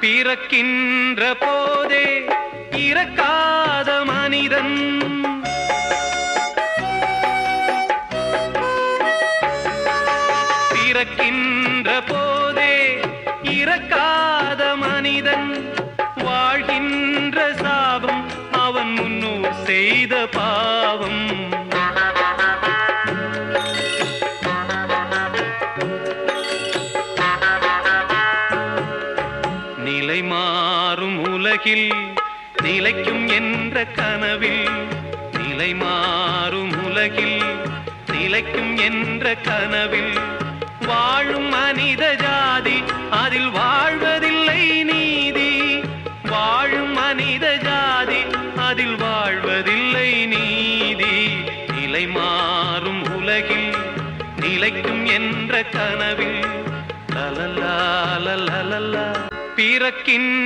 பிறக்கின்ற போதே இறக்காத மனிதன். பிறக்கின்ற போதே இறக்காத மனிதன். வாழ்கின்ற சாபம் அவன் முன்னூர் செய்த பாவம். மாறும் உலகில் நிலைக்கும் என்ற கனவில். நிலை மாறும் உலகில் நிலைக்கும் என்ற கனவில். வாழும் மனித ஜாதி அதில் வாழ்வதில்லை நீதி. வாழும் மனித ஜாதி அதில் வாழ்வதில்லை நீதி. நிலை மாறும் உலகில் நிலைக்கும் என்ற கனவில். லலலா லலலா പിറക്കിൻ